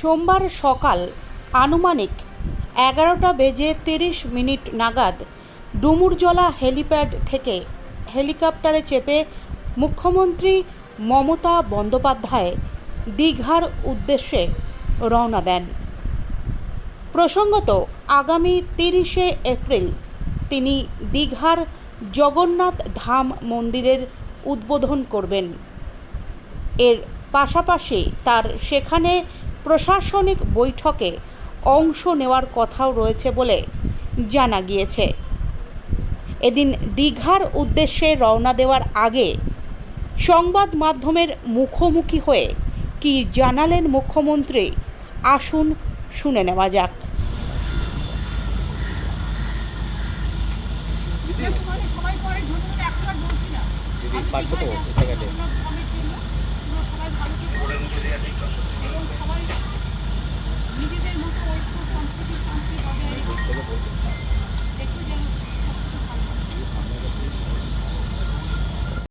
সোমবার সকাল আনুমানিক এগারোটা বেজে তিরিশ মিনিট নাগাদ ডুমুরজলা হেলিপ্যাড থেকে হেলিকপ্টারে চেপে মুখ্যমন্ত্রী মমতা বন্দ্যোপাধ্যায় দীঘার উদ্দেশ্যে রওনা দেন। প্রসঙ্গত, আগামী তিরিশে এপ্রিল তিনি দীঘার জগন্নাথ ধাম মন্দিরের উদ্বোধন করবেন। এর পাশাপাশি তার সেখানে প্রশাসনিক বৈঠকে অংশ নেওয়ার কথাও রয়েছে বলে জানা গিয়েছে। এদিন দীঘার উদ্দেশ্যে রওনা দেওয়ার আগে সংবাদ মাধ্যমের মুখোমুখি হয়ে কি জানালেন মুখ্যমন্ত্রী আসুন শুনে নেওয়া যাক। দিদি পারব তো